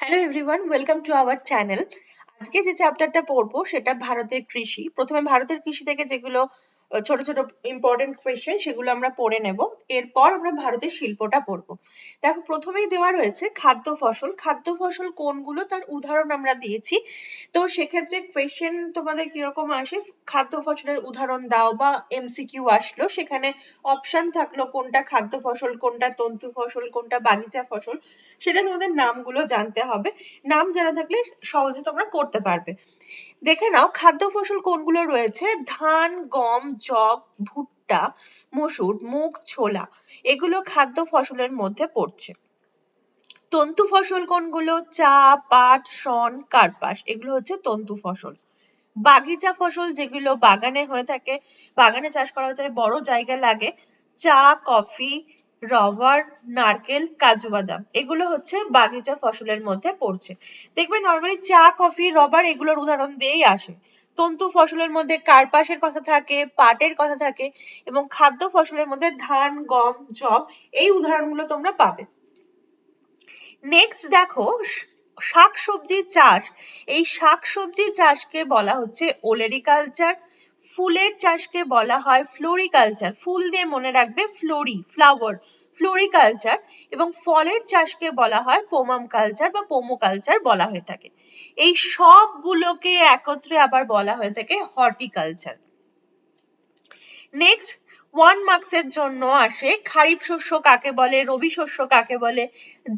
Hello everyone welcome to our channel আজকে যে চ্যাপ্টারটা পড়ব, সেটা ভারতের কৃষি। প্রথমে ভারতের কৃষি থেকে যেগুলো ছোট ছোট ইম্পর্টেন্ট কোয়েশ্চেন সেগুলো আমরা পড়ে নেব। এরপর আমরা ভারতের শিল্পটা পড়ব। দেখো, প্রথমেই দেওয়া রয়েছে খাদ্য ফসল। খাদ্য ফসল কোনগুলো? তার উদাহরণ আমরা দিয়েছি। তো সেক্ষেত্রে কোয়েশ্চেন তোমাদের কীরকম আসে? খাদ্য ফসলের উদাহরণ দাও বা এমসিকিউ আসলো। সেখানে অপশন থাকল কোনটা খাদ্য ফসল, কোনটা তন্তু ফসল, কোনটা বাগিচা ফসল। সেটা তোমাদের নামগুলো জানতে হবে। নাম জানা থাকলে সহজে তোমরা করতে পারবে। দেখে নাও, খাদ্য ফসল কোনগুলো রয়েছে? ধান, গম, যব, ভুট্টা, মসুর, মুগ, ছোলা, এগুলো খাদ্য ফসলের মধ্যে পড়ছে। তন্তু ফসল কোনগুলো? চা, পাট, শন, কার্পাস, এগুলো হচ্ছে তন্তু ফসল। বাগিচা ফসল যেগুলো বাগানে হয়ে থাকে, বাগানে চাষ করা যায়, বড় জায়গা লাগে, চা, কফি রবার, নারকেল, কাজু বাদাম, এগুলো হচ্ছে বাগিচা ফসলের মধ্যে পড়ছে। দেখবে নর্মালি চা, কফি, রবার এগুলোর উদাহরণ দিয়েই আসে। তন্তু ফসলের মধ্যে কার্পাসের কথা থাকে, পাটের কথা থাকে এবং খাদ্য ফসলের মধ্যে ধান, গম, জব, এই উদাহরণগুলো তোমরা পাবে। নেক্সট দেখো, শাকসবজি চাষ। এই শাকসবজি চাষকে বলা হচ্ছে ওলেরিকালচার। ফুলের চাষকে বলা হয় ফ্লোরিকালচার। ফুল দিয়ে মনে রাখবে ফ্লোরি, ফ্লাওয়ার, ফ্লোরিকালচার এবং ফলের চাষকে বলা হয় পোমাম কালচার বা পোমো কালচার বলা হয়ে থাকে। এই সবগুলোকে একত্রে আবার বলা হয়ে থাকে হর্টিকালচার। নেক্সট ওয়ান মার্কসের জন্য আসে, খারিফ শস্য কাকে বলে, রবি শস্য কাকে বলে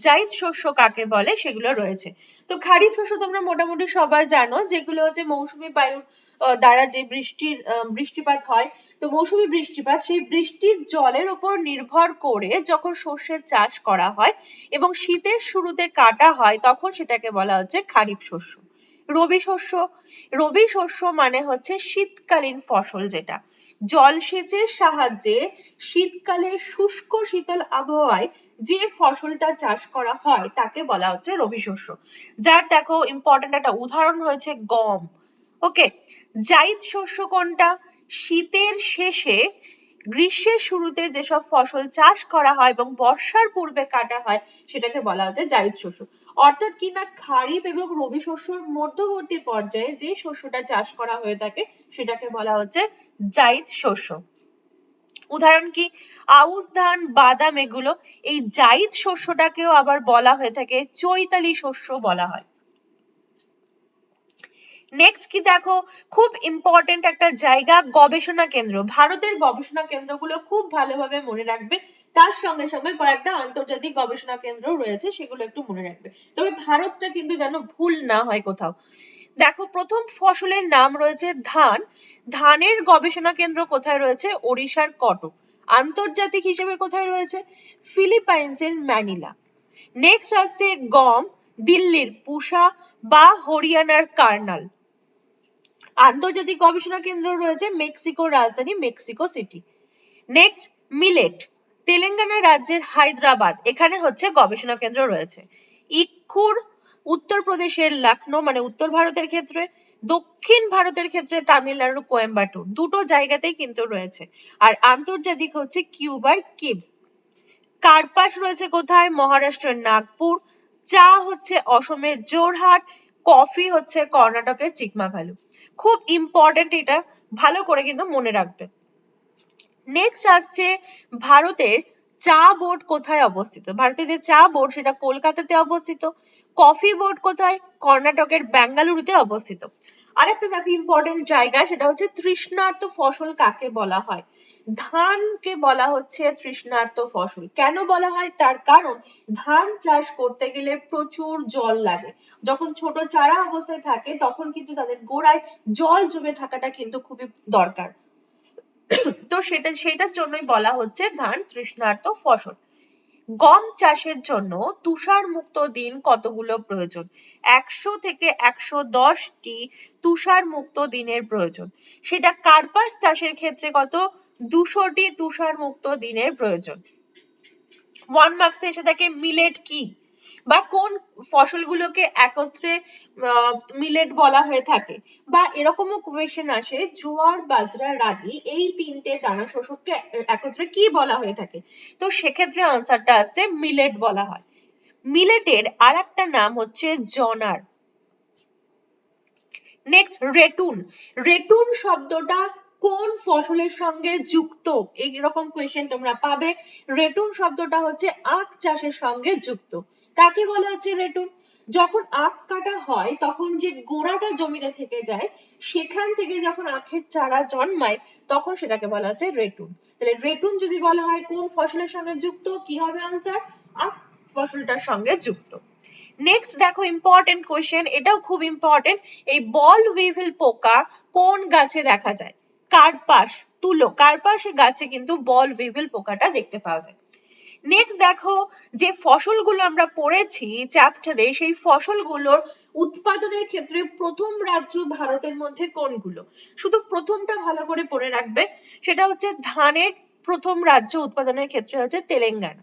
জাইদ শস্য কাকে বলে, সেগুলো রয়েছে। তো খারিফ শস্য তোমরা মোটামুটি সবাই জানো, যেগুলো হচ্ছে মৌসুমী বায়ুর দ্বারা যে বৃষ্টির বৃষ্টিপাত হয়, তো মৌসুমী বৃষ্টিপাত সেই বৃষ্টির জলের উপর নির্ভর করে যখন শস্যের চাষ করা হয় এবং শীতের শুরুতে কাটা হয়, তখন সেটাকে বলা হচ্ছে খারিফ শস্য। রবি শস্য রবি শস্য মানে হচ্ছে শীতকালীন ফসল যেটা। জলসেচের সাহায্যে শীতকালে শুষ্ক শীতল আবহাওয়ায় যে ফসলটা চাষ করা হয় তাকে বলা হচ্ছে রবি শস্য। যার দেখো ইম্পর্টেন্ট একটা উদাহরণ হয়েছে গম। ওকে জাইদ শস্য কোনটা? শীতের শেষে গ্রীষ্মের শুরুতে যেসব ফসল চাষ করা হয় এবং বর্ষার পূর্বে কাটা হয়, সেটাকে বলা হচ্ছে জাইদ শস্য। অর্থাৎ কিনা খারিফ এবং রবি শস্যর মধ্যবর্তী পর্যায়ে যে শস্যটা চাষ করা হয়ে থাকে, সেটাকে বলা হচ্ছে জায়িদ শস্য। উদাহরণ কি? আউশ ধান, বাদাম, এগুলো, এই জায়িদ শস্যটাকেও আবার বলা হয়ে থাকে চৈতালি শস্য বলা হয়। নেক্সট কি দেখো? খুব ইম্পর্টেন্ট একটা জায়গা, গবেষণা কেন্দ্র। ভারতের গবেষণা কেন্দ্রগুলো খুব ভালোভাবে মনে রাখবে। তার সঙ্গে সঙ্গে কয়েকটা আন্তর্জাতিক গবেষণা কেন্দ্র রয়েছে, সেগুলো একটু মনে রাখবে। তবে ভারতটা কিন্তু যেন ভুল না হয় কোথাও। দেখো, প্রথম ফসলের নাম রয়েছে ধান। ধানের গবেষণা কেন্দ্র কোথায় রয়েছে? ওড়িশার কটক। আন্তর্জাতিক হিসেবে কোথায় রয়েছে? ফিলিপাইন্সের ম্যানিলা। নেক্সট আসছে গম, দিল্লির পুষা বা হরিয়ানার কার্নাল। আন্তর্জাতিক গবেষণা কেন্দ্র রয়েছে মেক্সিকোর রাজধানী Mexico City. Next millet Telangana রাজ্যের হায়দ্রাবাদ, এখানে হচ্ছে গবেষণা কেন্দ্র রয়েছে। ইক্ষুর উত্তরপ্রদেশের লখনৌ মানে উত্তর ভারতের ক্ষেত্রে, দক্ষিণ ভারতের ক্ষেত্রে তামিলনাড়ুর কোয়েম্বাটুর, দুটো জায়গাতেই কিন্তু রয়েছে। আর আন্তর্জাতিক হচ্ছে কিউবার কিবস কার্পাস রয়েছে কোথায়? মহারাষ্ট্রের নাগপুর। চা হচ্ছে অসমের জোরহাট। কফি হচ্ছে কর্ণাটকের চিকমাগালু খুব ইম্পর্টেন্ট এটা, ভালো করে কিন্তু মনে রাখবে নেক্সট আসছে ভারতের চা বোর্ড কোথায় অবস্থিত? ভারতের যে চা বোর্ড সেটা কলকাতাতে অবস্থিত কফি বোর্ড কোথায়? কর্ণাটকের বেঙ্গালুরুতে অবস্থিত। আরেকটা দেখো ইম্পর্টেন্ট জায়গা, সেটা হচ্ছে তৃষ্ণার্ত ফসল কাকে বলা হয়? ধানকে বলা হচ্ছে তৃষ্ণার্ত ফসল। কেন বলা হয়? তার কারণ, ধান চাষ করতে গেলে প্রচুর জল লাগে। যখন ছোট চারা অবস্থায় থাকে, তখন কিন্তু তাদের গোড়ায় জল জমে থাকাটা কিন্তু খুবই দরকার। তো সেটা, সেটার জন্যই বলা হচ্ছে ধান তৃষ্ণার্ত ফসল। গম চাষের জন্য তুষার মুক্ত দিন কতগুলো প্রয়োজন? একশো থেকে একশো দশটি তুষার মুক্ত দিনের প্রয়োজন। সেটা কার্পাস চাষের ক্ষেত্রে কত? দুশোটি তুষার মুক্ত দিনের প্রয়োজন। ওয়ান মার্কসে এসে থাকে মিলেট কি? বা কোন ফসলগুলোকে একত্রে মিলেট বলা হয়ে থাকে। বা এরকমও কোয়েশ্চেন আসে জোয়ার, বাজরা, রাগি এই তিনটে দানা শস্যকে একত্রে কি বলা হয়ে থাকে? তো সেক্ষেত্রে আনসারটা আসছে মিলেট বলা হয়। মিলেটের আর একটা নাম হচ্ছে জনার। নেক্সট রেটুন রেটুন শব্দটা কোন ফসলের সঙ্গে যুক্ত? এইরকম কোয়েশ্চেন তোমরা পাবে। রেটুন শব্দটা হচ্ছে আখ চাষের সঙ্গে যুক্ত। কাকে বলা হচ্ছে রেটুন যখন আখ কাটা হয়, তখন যে গোড়াটা জমিতে থেকে যায়, সেখান থেকে যখন আখের চারা জন্মায়, তখন সেটাকে বলা হচ্ছে রেটুন। তাহলে রেটুন যদি বলা হয়, কোন ফসলের সঙ্গে যুক্ত? কি হবে আনসার আখ ফসলটার সঙ্গে যুক্ত। নেক্সট দেখো ইম্পর্টেন্ট কোয়েশ্চেন এটাও খুব ইম্পর্টেন্ট এই বল উইভিল পোকা কোন গাছে দেখা যায়? কার্পাস, তুলো। কার্পাস গাছে কিন্তু বল উইভিল পোকাটা দেখতে পাওয়া যায়। নেক্সট দেখো যে ফসলগুলো আমরা পড়েছি চ্যাপ্টারে সেই ফসলগুলোর উৎপাদনের ক্ষেত্রে প্রথম রাজ্য ভারতের মধ্যে কোনগুলো? শুধু প্রথমটা ভালো করে পড়ে রাখবে, সেটা হচ্ছে ধানের প্রথম রাজ্য উৎপাদনের ক্ষেত্রে হচ্ছে তেলেঙ্গানা।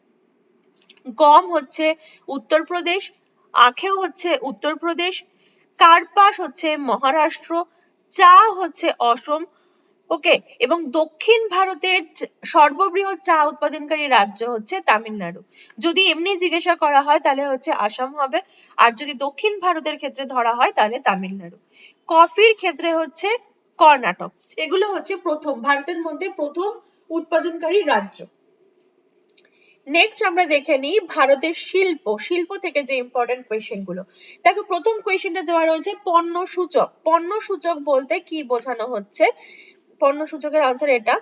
গম হচ্ছে উত্তরপ্রদেশ, আখেও হচ্ছে উত্তরপ্রদেশ, কার্পাস হচ্ছে মহারাষ্ট্র, চা হচ্ছে অসম ওকে এবং দক্ষিণ ভারতের সর্ববৃহৎ চা উৎপাদনকারী রাজ্য হচ্ছে তামিলনাড়ু। যদি এমনি জিজ্ঞাসা করা হয়, তাহলে হচ্ছে আসাম হবে। আর যদি দক্ষিণ ভারতের ক্ষেত্রে ধরা হয়, তাহলে তামিলনাড়ু। কফির ক্ষেত্রে হচ্ছে কর্ণাটক। এগুলো হচ্ছে প্রথম, ভারতের মধ্যে প্রথম উৎপাদনকারী রাজ্য। নেক্সট আমরা দেখে নিই ভারতের শিল্প শিল্প থেকে যে ইম্পর্টেন্ট কোয়েশ্চেনগুলো। দেখো, প্রথম কোয়েশ্চেনটা দেওয়া রয়েছে পণ্য সূচক পণ্য সূচক বলতে কি বোঝানো হচ্ছে? পণ্য সূচকের আনসার এটা,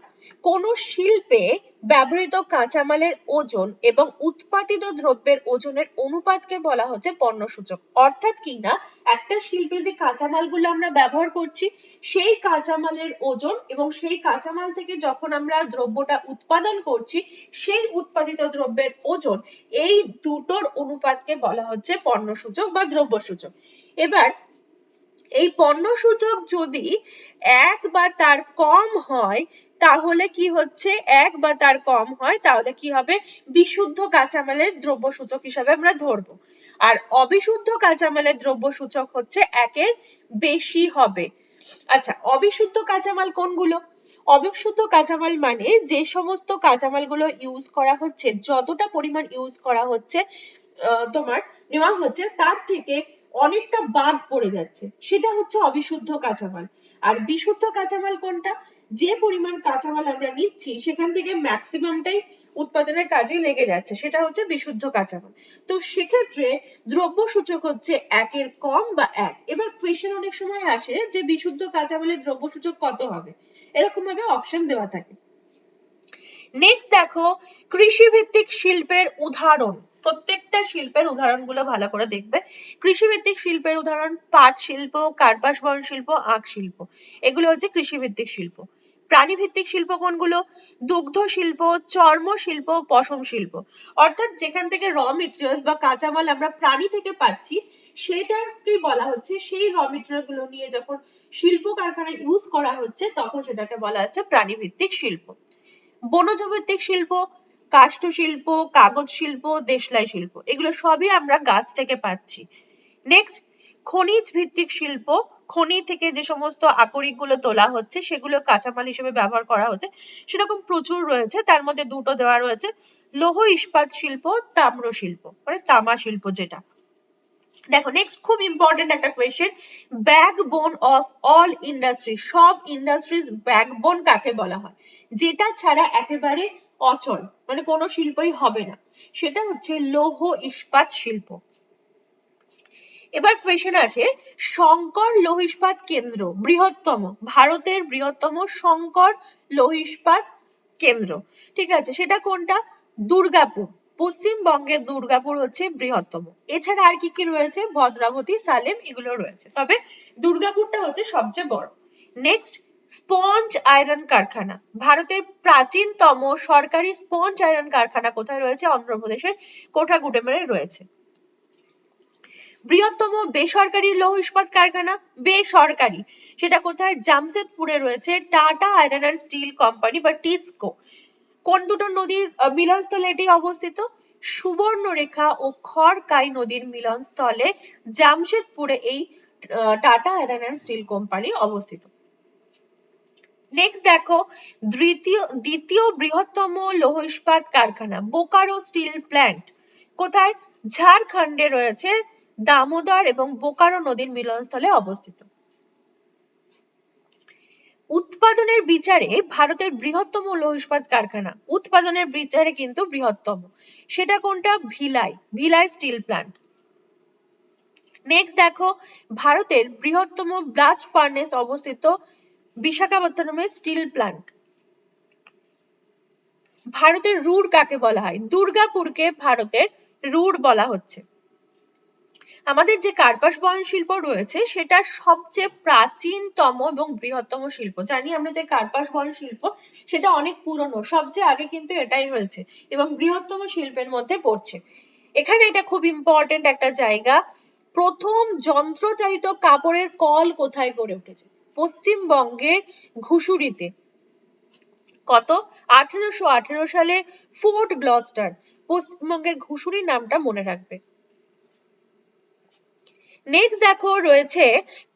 কোন শিল্পে ব্যবহৃত কাঁচামালের ওজন এবং উৎপাদিত দ্রব্যের ওজনের অনুপাতকে বলা হচ্ছে পণ্য সূচক অর্থাৎ কি না, একটা শিল্পে যে কাঁচামালগুলো আমরা ব্যবহার করছি, সেই কাঁচামালের ওজন এবং সেই কাঁচামাল থেকে যখন আমরা দ্রব্যটা উৎপাদন করছি, সেই উৎপাদিত দ্রব্যের ওজন, এই দুটোর অনুপাতকে বলা হচ্ছে পণ্য সূচক বা দ্রব্য সূচক এবার এই পণ্য সূচক যদি এক বা তার কম হয়, তাহলে কি হচ্ছে? এক বা তার কম হয়, তাহলে কি হবে? বিশুদ্ধ কাঁচামালের দ্রব্য সূচক হিসাবে আমরা ধরবো। আর অবিশুদ্ধ কাঁচামালের দ্রব্য সূচক হচ্ছে একের বেশি হবে। আচ্ছা অবিশুদ্ধ কাঁচামাল কোনগুলো? অবিশুদ্ধ কাঁচামাল মানে যে সমস্ত কাঁচামালগুলো ইউজ করা হচ্ছে, যতটা পরিমাণ ইউজ করা হচ্ছে তোমার নেওয়া হচ্ছে, তার থেকে অনেকটা বাদ পড়ে যাচ্ছে। সেটা হচ্ছে অবিশুদ্ধ কাঁচামাল। আর বিশুদ্ধ কাঁচামাল কোনটা? যে পরিমাণ কাঁচামাল আমরা নিচ্ছি, সেখান থেকে ম্যাক্সিমামটাই উৎপাদনের কাজে লেগে যাচ্ছে। সেটা হচ্ছে বিশুদ্ধ কাঁচামাল। তো সেক্ষেত্রে দ্রব্য সূচক হচ্ছে একের কম বা এক। এবার কোয়েশ্চেন অনেক সময় আসে যে বিশুদ্ধ কাঁচামালের দ্রব্য সূচক কত হবে? এরকম ভাবে অপশন দেওয়া থাকে। নেক্সট দেখো কৃষি ভিত্তিক শিল্পের উদাহরণ। প্রত্যেকটা শিল্পের উদাহরণগুলো ভালো করে দেখবে। কৃষিভিত্তিক শিল্পের উদাহরণ, পাট শিল্প, কার্পাস বয়ন শিল্প, আখ শিল্প। এগুলো হচ্ছে কৃষিভিত্তিক শিল্প। প্রাণীভিত্তিক শিল্প কোনগুলো? দুগ্ধ শিল্প, চর্ম শিল্প, পশম শিল্প। অর্থাৎ যেখান থেকে র মেটেরিয়ালস বা কাঁচামাল আমরা প্রাণী থেকে পাচ্ছি, সেটাকে বলা হচ্ছে সেই র মেটেরিয়ালগুলো নিয়ে যখন শিল্প কারখানায় ইউজ করা হচ্ছে, তখন সেটাকে বলা হচ্ছে প্রাণীভিত্তিক শিল্প। বনজ ভিত্তিক শিল্প কাষ্ঠ শিল্প কাগজ শিল্প, দেশলাই শিল্প, এগুলো সবই আমরা গাছ থেকে পাচ্ছি। নেক্সট খনিজ ভিত্তিক শিল্প, খনি থেকে যে সমস্ত আকরিকগুলো তোলা হচ্ছে, সেগুলো কাঁচামাল হিসেবে ব্যবহার করা হচ্ছে। সেরকম প্রচুর রয়েছে, তার মধ্যে দুটো দেওয়া রয়েছে। লৌহ ইস্পাত শিল্প, তাম্র শিল্প মানে তামা শিল্প যেটা। দেখো নেক্সট খুব ইম্পর্টেন্ট একটা question backbone of all industry সব ইন্ডাস্ট্রিজ ব্যাকবোন কাকে বলা হয়? যেটা ছাড়া একেবারে অচল মানে কোনো শিল্পই হবে না। সেটা হচ্ছে লৌহ ইস্পাত শিল্প। এবার কোয়েশন আসে, শঙ্কর লৌহ ইস্পাত কেন্দ্র বৃহত্তম, ভারতের বৃহত্তম শঙ্কর লৌহ ইস্পাত কেন্দ্র। ঠিক আছে, সেটা কোনটা? দুর্গাপুর পশ্চিমবঙ্গের দুর্গাপুর হচ্ছে বৃহত্তম। এছাড়া আর কি কি রয়েছে? ভদ্রাবতী, সালেম, এগুলো রয়েছে। তবে দুর্গাপুরটা হচ্ছে সবচেয়ে বড়। নেক্সট স্পঞ্জ আয়রন কারখানা। ভারতের প্রাচীনতম সরকারি স্পঞ্জ আয়রন কারখানা কোথায় রয়েছে? অন্ধ্রপ্রদেশের কোঠাগুডেমে রয়েছে। বৃহত্তম বেসরকারি লৌহ ইস্পাত কারখানা, বেসরকারি। সেটা কোথায়? জামশেদপুরে রয়েছে Tata iron and steel company বা টিসকো। কোন দুটো নদীর মিলনস্থলে এটি অবস্থিত? সুবর্ণরেখা ও খড়কাই নদীর মিলনস্থলে জামশেদপুরে এই Tata iron and steel company অবস্থিত। নেক্সট দেখো, দ্বিতীয় দ্বিতীয় বৃহত্তম লৌহ ইস্পাত কারখানা, বোকারো স্টিল প্ল্যান্ট। কোথায়? ঝাড়খণ্ডে রয়েছে দামোদর এবং বোকারো নদীর মিলনস্থলে অবস্থিত। উৎপাদনের বিচারে ভারতের বৃহত্তম লৌহ ইস্পাত কারখানা। উৎপাদনের বিচারে কিন্তু বৃহত্তম। সেটা কোনটা? Bhilai Bhilai steel plant. Next দেখো, ভারতের বৃহত্তম ব্লাস্ট ফার্নেস অবস্থিত বিশাখাপত্তনমে স্টিল প্ল্যান্ট ভারতের রুড় কাকে বলা হয়? দুর্গাপুরকে ভারতের রুড় বলা হচ্ছে। আমাদের যে কার্পাস বয়ন শিল্প রয়েছে, সেটা সবচেয়ে প্রাচীনতম এবং বৃহত্তম শিল্প। জানি আমরা যে কার্পাস বয়ন শিল্প, সেটা অনেক পুরনো, সবচেয়ে আগে কিন্তু এটাই হয়েছে এবং বৃহত্তম শিল্পের মধ্যে পড়ছে। এখানে এটা খুব ইম্পর্টেন্ট একটা জায়গা। প্রথম যন্ত্রচালিত কাপড়ের কল কোথায় গড়ে উঠেছে? পশ্চিমবঙ্গের ঘুষুরিতে। কত? আঠেরোশো আঠেরো সালে ফোর্ট গ্লস্টার পশ্চিমবঙ্গের ঘুষুরি নামটা মনে রাখবে। নেক্সট দেখো রয়েছে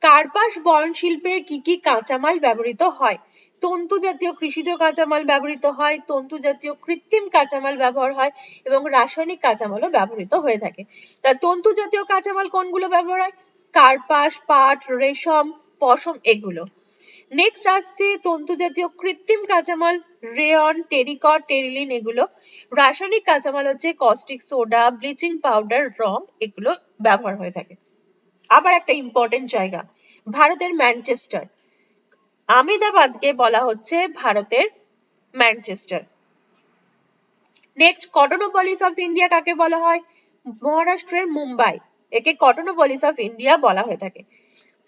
কার্পাস বয়ন শিল্পে কি কি কাঁচামাল ব্যবহৃত হয়? তন্তু জাতীয় কৃষিজ কাঁচামাল ব্যবহৃত হয়, তন্তু জাতীয় কৃত্রিম কাঁচামাল ব্যবহার হয় এবং রাসায়নিক কাঁচামালও ব্যবহৃত হয়ে থাকে। তা তন্তু জাতীয় কাঁচামাল কোনগুলো ব্যবহার হয়? কার্পাস, পাট, রেশম পশম এগুলো। নেক্সট আসছে তন্তু জাতীয় কৃত্রিম কাঁচামাল রেয়ন টেরিকট টেরিলিন এগুলো। রাসায়নিক কাঁচামাল হচ্ছে কস্টিক সোডা ব্লিচিং পাউডার রং এগুলো ব্যবহার হয়ে থাকে। আবার একটা ইম্পর্টেন্ট জায়গা, ভারতের ম্যানচেস্টার আমেদাবাদকে বলা হচ্ছে ভারতের Manchester next Cottonopolis of India কাকে বলা হয়? মহারাষ্ট্রের মুম্বাই। একে কটনোপলিস অফ ইন্ডিয়া বলা হয়ে থাকে।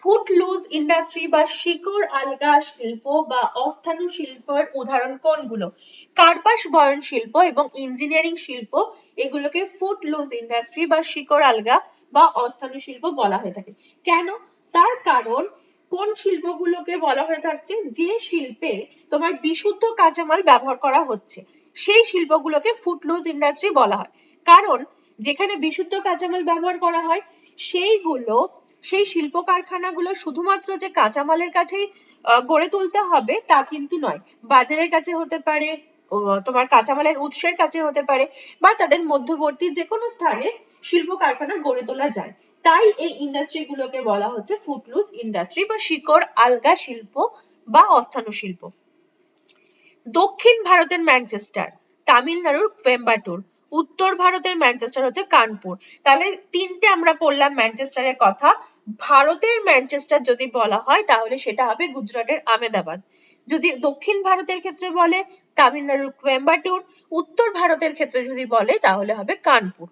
ফুটলুজ ইন্ডাস্ট্রি বা শিকড় আলগা শিল্প বা অস্থানু শিল্পের উদাহরণ কোনগুলো? কার্পাস বয়ন শিল্প এবং ইঞ্জিনিয়ারিং শিল্প, এগুলোকে ফুটলুজ ইন্ডাস্ট্রি বা শিকড় আলগা বা অস্থানু শিল্প বলা হয়ে থাকে। কেন? তার কারণ কোন শিল্পগুলোকে বলা হয়ে থাকছে? যে শিল্পে তোমার বিশুদ্ধ কাঁচামাল ব্যবহার করা হচ্ছে, সেই শিল্পগুলোকে ফুটলুজ ইন্ডাস্ট্রি বলা হয়। কারণ যেখানে বিশুদ্ধ কাঁচামাল ব্যবহার করা হয়, সেইগুলো সেই শিল্প কারখানাগুলো শুধুমাত্র যে কাঁচামালের কাছেই গড়ে তুলতে হবে, তা কিন্তু নয়। বাজারের কাছে হতে পারে তোমার কাঁচামালের উৎসের কাছে হতে পারে, বা তাদের মধ্যবর্তী যে কোনো স্থানে শিল্প কারখানা গড়ে তোলা যায়। তাই এই ইন্ডাস্ট্রি গুলোকে বলা হচ্ছে ফুটলুস ইন্ডাস্ট্রি বা শিকড়, আলগা শিল্প বা অস্থানু শিল্প। দক্ষিণ ভারতের ম্যানচেস্টার, তামিলনাড়ুর কোয়েম্বাটুর উত্তর ভারতের ম্যানচেস্টার হচ্ছে কানপুর। তাহলে তিনটে আমরা পড়লাম ম্যানচেস্টারের কথা। ভারতের ম্যানচেস্টার যদি বলা হয়, তাহলে সেটা হবে গুজরাটের আমেদাবাদ যদি দক্ষিণ ভারতের ক্ষেত্রে বলে, তামিলনাড়ুর কোয়েম্বাটুর। উত্তর ভারতের ক্ষেত্রে যদি বলে, তাহলে হবে কানপুর।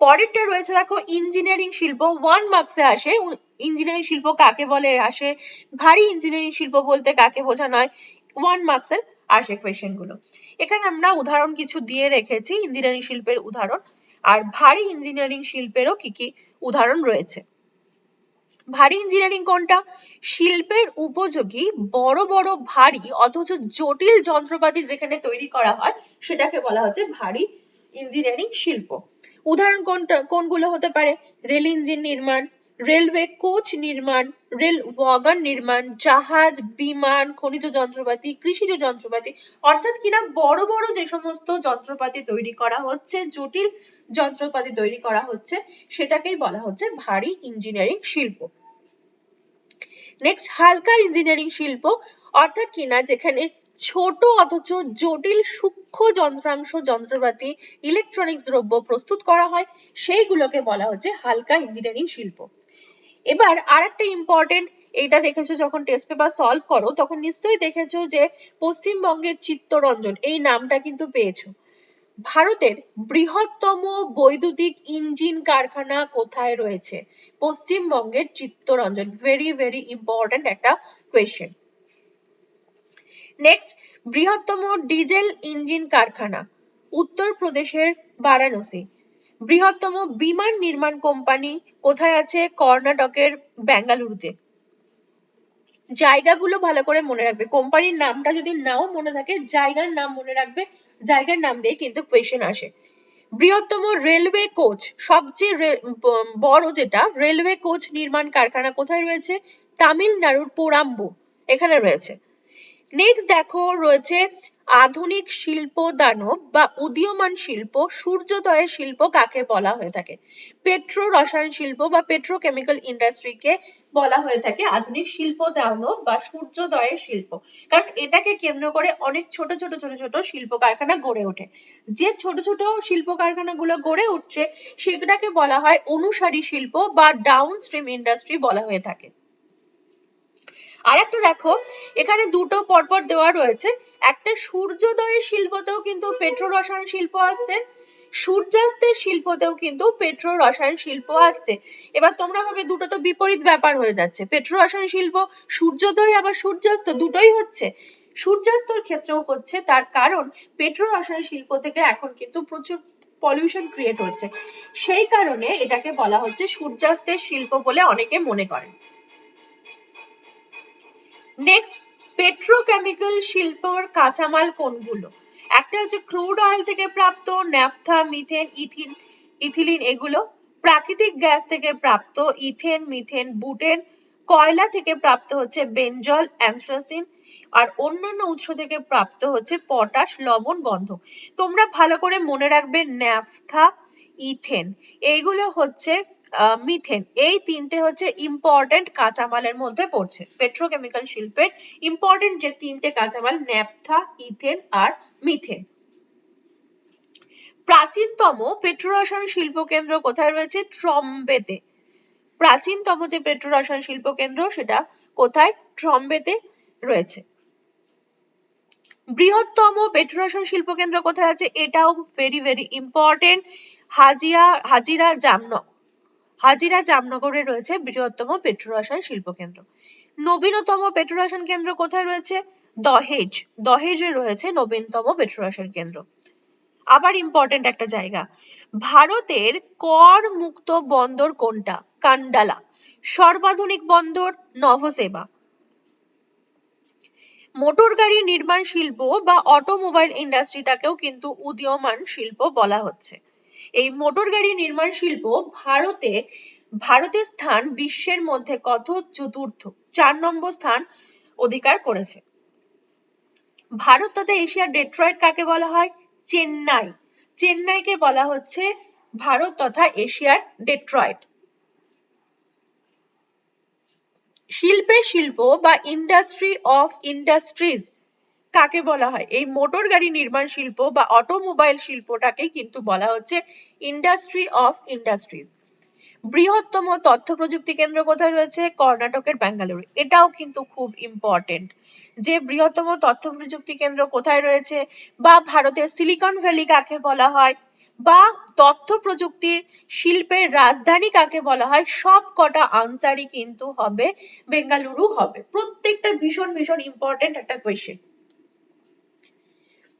পরেরটা রয়েছে, দেখো, ইঞ্জিনিয়ারিং শিল্প। ওয়ান মার্কসে আসে। ইঞ্জিনিয়ারিং শিল্প কাকে বলে? আসে ভারী ইঞ্জিনিয়ারিং শিল্প বলতে কাকে বোঝানো হয়? ওয়ান মার্কসের আসে কোয়েশ্চেনগুলো। এখানে আমরা উদাহরণ কিছু দিয়ে রেখেছি ইঞ্জিনিয়ারিং শিল্পের উদাহরণ। আর ভারী ইঞ্জিনিয়ারিং শিল্পেরও কি কি উদাহরণ রয়েছে? ভারী ইঞ্জিনিয়ারিং কোনটা? শিল্পের উপযোগী বড় বড় ভারী অথচ জটিল যন্ত্রপাতি যেখানে তৈরি করা হয়, সেটাকে বলা হচ্ছে ভারী ইঞ্জিনিয়ারিং শিল্প। উদাহরণ কোনটা, কোনগুলো হতে পারে? রেল ইঞ্জিন নির্মাণ রেলওয়ে কোচ নির্মাণ, রেল ওয়াগন নির্মাণ, জাহাজ, বিমান, খনিজ যন্ত্রপাতি, কৃষিজ যন্ত্রপাতি, অর্থাৎ কিনা বড় বড় যে সমস্ত যন্ত্রপাতি তৈরি করা হচ্ছে, জটিল যন্ত্রপাতি তৈরি করা হচ্ছে, সেটাকেই বলা হচ্ছে ভারী ইঞ্জিনিয়ারিং শিল্প। নেক্সট হালকা ইঞ্জিনিয়ারিং শিল্প, অর্থাৎ কিনা যেখানে ছোট অথচ জটিল সূক্ষ্ম যন্ত্রাংশ, যন্ত্রপাতি ইলেকট্রনিক্স দ্রব্য প্রস্তুত করা হয়, সেইগুলোকে বলা হচ্ছে হালকা ইঞ্জিনিয়ারিং শিল্প। এবার আর একটা ইম্পর্টেন্ট এটা দেখেছ যখন টেস্ট পেপার সলভ করো, তখন নিশ্চয়ই দেখেছ যে পশ্চিমবঙ্গের চিত্তরঞ্জন, এই নামটা কিন্তু পেয়েছ। ভারতের বৃহত্তম বৈদ্যুতিক ইঞ্জিন কারখানা কোথায় রয়েছে? পশ্চিমবঙ্গের চিত্তরঞ্জন ভেরি ভেরি ইম্পর্টেন্ট একটা কোয়েশ্চেন নেক্সট বৃহত্তম ডিজেল ইঞ্জিন কারখানা, উত্তরপ্রদেশের বারাণসী। বৃহত্তম বিমান নির্মাণ কোম্পানি কোথায় আছে কর্ণাটকের বেঙ্গালুরুতে? জায়গাগুলো ভালো করে মনে রাখবে। কোম্পানির নামটা যদি নাও মনে থাকে, জায়গার নাম মনে রাখবে, জায়গার নাম দিয়ে কিন্তু কোয়েশ্চেন আসে। বৃহত্তম রেলওয়ে কোচ, সবচেয়ে বড় যেটা, রেলওয়ে কোচ নির্মাণ কারখানা কোথায় রয়েছে? তামিলনাড়ুর পোরাম্বু, এখানে রয়েছে। নেক্সট দেখো রয়েছে আধুনিক শিল্প দানব বা উদীয়মান শিল্প সূর্যোদয়ের শিল্প কাকে বলা হয়ে থাকে? পেট্রো রসায়ন শিল্প বা পেট্রোকেমিক্যাল ইন্ডাস্ট্রিকে বলা হয়ে থাকে আধুনিক শিল্প দানব বা সূর্যোদয়ের শিল্প। কারণ এটাকে কেন্দ্র করে অনেক ছোট ছোট ছোট ছোট শিল্প কারখানা গড়ে ওঠে। যে ছোট ছোট শিল্প কারখানাগুলো গড়ে উঠছে, সেগুলোকে বলা হয় অনুসারী শিল্প বা ডাউন স্ট্রিম ইন্ডাস্ট্রি বলা হয়ে থাকে। আর একটা দেখো, এখানে দুটো পরপর দেওয়া রয়েছে। একটা সূর্যোদয়ের শিল্পতেও কিন্তু পেট্রো রসায়ন শিল্প আসছে, সূর্যাস্তের শিল্পতেও কিন্তু পেট্রো রসায়ন শিল্প আসছে। এবার তোমরা ভাবে দুটো তো বিপরীত ব্যাপার হয়ে যাচ্ছে পেট্রো রসায়ন শিল্প, সূর্যোদয় আবার সূর্যাস্ত দুটোই হচ্ছে। সূর্যাস্তর ক্ষেত্রেও হচ্ছে, তার কারণ পেট্রো রসায়ন শিল্প থেকে এখন কিন্তু প্রচুর পলিউশন ক্রিয়েট হচ্ছে। সেই কারণে এটাকে বলা হচ্ছে সূর্যাস্তের শিল্প বলে অনেকে মনে করেন। নেক্সট পেট্রোকেমিক্যাল শিল্পর কাঁচামাল কোনগুলো? একটা হচ্ছে ক্রুড অয়েল থেকে প্রাপ্ত ন্যাপথা মিথেন ইথিন ইথিলিন এগুলো। প্রাকৃতিক গ্যাস থেকে প্রাপ্ত ইথেন মিথেন বুটেন কয়লা থেকে প্রাপ্ত হচ্ছে বেঞ্জল অ্যানথ্রাসিন আর অন্যান্য উৎস থেকে প্রাপ্ত হচ্ছে পটাশ লবণ গন্ধক তোমরা ভালো করে মনে রাখবে ন্যাফথা ইথেন এইগুলো হচ্ছে মিথেন এই তিনটে হচ্ছে ইম্পর্টেন্ট কাঁচামালের মধ্যে পড়ছে। পেট্রোকেমিক্যাল শিল্পের ইম্পর্টেন্ট যে তিনটে কাঁচামাল ন্যাপথা ইথেন আর মিথেন প্রাচীনতম পেট্রোরসায়ন শিল্প কেন্দ্র কোথায় রয়েছে? ট্রম্বেতে প্রাচীনতম যে পেট্রোরসায়ন শিল্প কেন্দ্র সেটা কোথায়? ট্রম্বেতে রয়েছে। বৃহত্তম পেট্রোরসায়ন শিল্প কেন্দ্র কোথায় আছে? এটাও ভেরি ভেরি ইম্পর্টেন্ট হাজিয়া, হাজিরা, জামনগর। হাজিরা জামনগরে রয়েছে বৃহত্তম পেট্রোরসায়ন শিল্প কেন্দ্র নবীনতম পেট্রোরসায়ন কেন্দ্র কোথায় রয়েছে? দহেজ। দহেজে রয়েছে নবীনতম পেট্রোরসায়ন কেন্দ্র। আবার ইম্পর্টেন্ট একটা জায়গা। ভারতের কর মুক্ত বন্দর কোনটা? কান্ডালা। সর্বাধুনিক বন্দর, নভসেবা। মোটর গাড়ি নির্মাণ শিল্প বা অটোমোবাইল ইন্ডাস্ট্রিটাকেও কিন্তু উদীয়মান শিল্প বলা হচ্ছে। এই মোটর গাড়ি নির্মাণ শিল্প ভারতে ভারতের স্থান বিশ্বের মধ্যে কত চতুর্থ? চার নম্বর স্থান অধিকার করেছে। ভারত তথা এশিয়ার ডেট্রয়েট কাকে বলা হয়? চেন্নাই। চেন্নাইকে বলা হচ্ছে ভারত তথা এশিয়ার ডেট্রয়েড শিল্পের শিল্প বা ইন্ডাস্ট্রি অফ ইন্ডাস্ট্রিজ কাকে বলা হয়? এই মোটর গাড়ি নির্মাণ শিল্প বা অটোমোবাইল শিল্পটাকে কিন্তু বলা হচ্ছে ইন্ডাস্ট্রি অফ ইন্ডাস্ট্রিজ। বৃহত্তম তথ্য প্রযুক্তি কেন্দ্র কোথায় রয়েছে? কর্ণাটকের ব্যাঙ্গালুরু। এটাও কিন্তু খুব ইম্পর্টেন্ট যে বৃহত্তম তথ্য প্রযুক্তি কেন্দ্র কোথায় রয়েছে বা ভারতের সিলিকন ভ্যালি কাকে বলা হয় বা তথ্য প্রযুক্তির শিল্পের রাজধানী কাকে বলা হয়, সব কটা আনসারই কিন্তু হবে, বেঙ্গালুরু হবে। প্রত্যেকটা ভীষণ ভীষণ ইম্পর্টেন্ট একটা কোয়েশ্চেন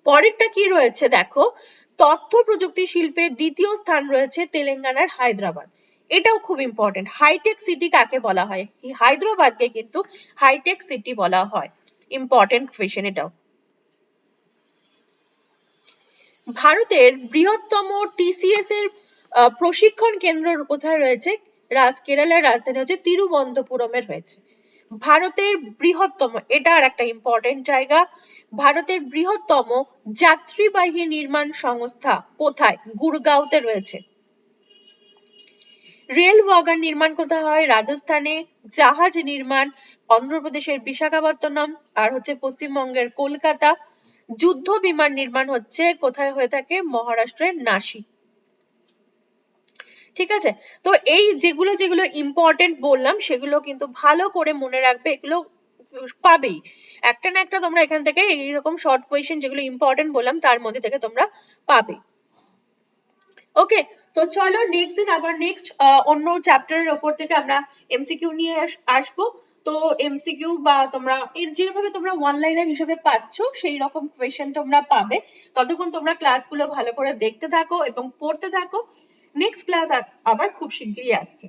পরেরটা কি রয়েছে দেখো? তথ্য প্রযুক্তি শিল্পের দ্বিতীয় স্থান রয়েছে তেলেঙ্গানার হায়দ্রাবাদ। এটাও খুব ইম্পর্টেন্ট হাইটেক সিটি কাকে বলা হয়? হায়দ্রাবাদকে কিন্তু হাইটেক সিটি বলা হয়। ইম্পর্টেন্ট কোয়েশ্চেন এটাও। ভারতের বৃহত্তম টিসিএস এর প্রশিক্ষণ কেন্দ্র কোথায় রয়েছে? রাজ, কেরালার রাজধানী হচ্ছে তিরুবন্তপুরমের রয়েছে। ভারতের বৃহত্তম, এটা আর একটা ইম্পর্টেন্ট জায়গা, ভারতের বৃহত্তম যাত্রীবাহী নির্মাণ সংস্থা কোথায়? গুরগাঁওতে রয়েছে। রেল ওয়াগন নির্মাণ কোথায় হয় রাজস্থানে, জাহাজ নির্মাণ অন্ধ্রপ্রদেশের বিশাখাপত্তনম, আর হচ্ছে পশ্চিমবঙ্গের কলকাতা যুদ্ধ বিমান নির্মাণ হচ্ছে, কোথায় হয়ে থাকে? মহারাষ্ট্রের নাসিক। ঠিক আছে? তো এই যেগুলো যেগুলো ইম্পর্টেন্ট বললাম, সেগুলো কিন্তু ভালো করে মনে রাখবে, এগুলো পাবেই। একটা না একটা তোমরা এখান থেকে এইরকম শর্ট কোয়েশ্চেন যেগুলো ইম্পর্টেন্ট বললাম, তার মধ্যে থেকে তোমরা পাবে। ওকে তো চলো নেক্সট দিন আবার নেক্সট অন্য চ্যাপ্টারের ওপর থেকে আমরা এমসিকিউ নিয়ে আসব। তো এমসিকিউ বা তোমরা, এর যেভাবে তোমরা ওয়ান লাইনার হিসেবে পাচ্ছ, সেই রকম কোয়েশ্চেন তোমরা পাবে। ততক্ষণ তোমরা ক্লাসগুলো ভালো করে দেখতে থাকো এবং পড়তে থাকো। নেক্সট ক্লাস আবার খুব শিগগিরই আসছে।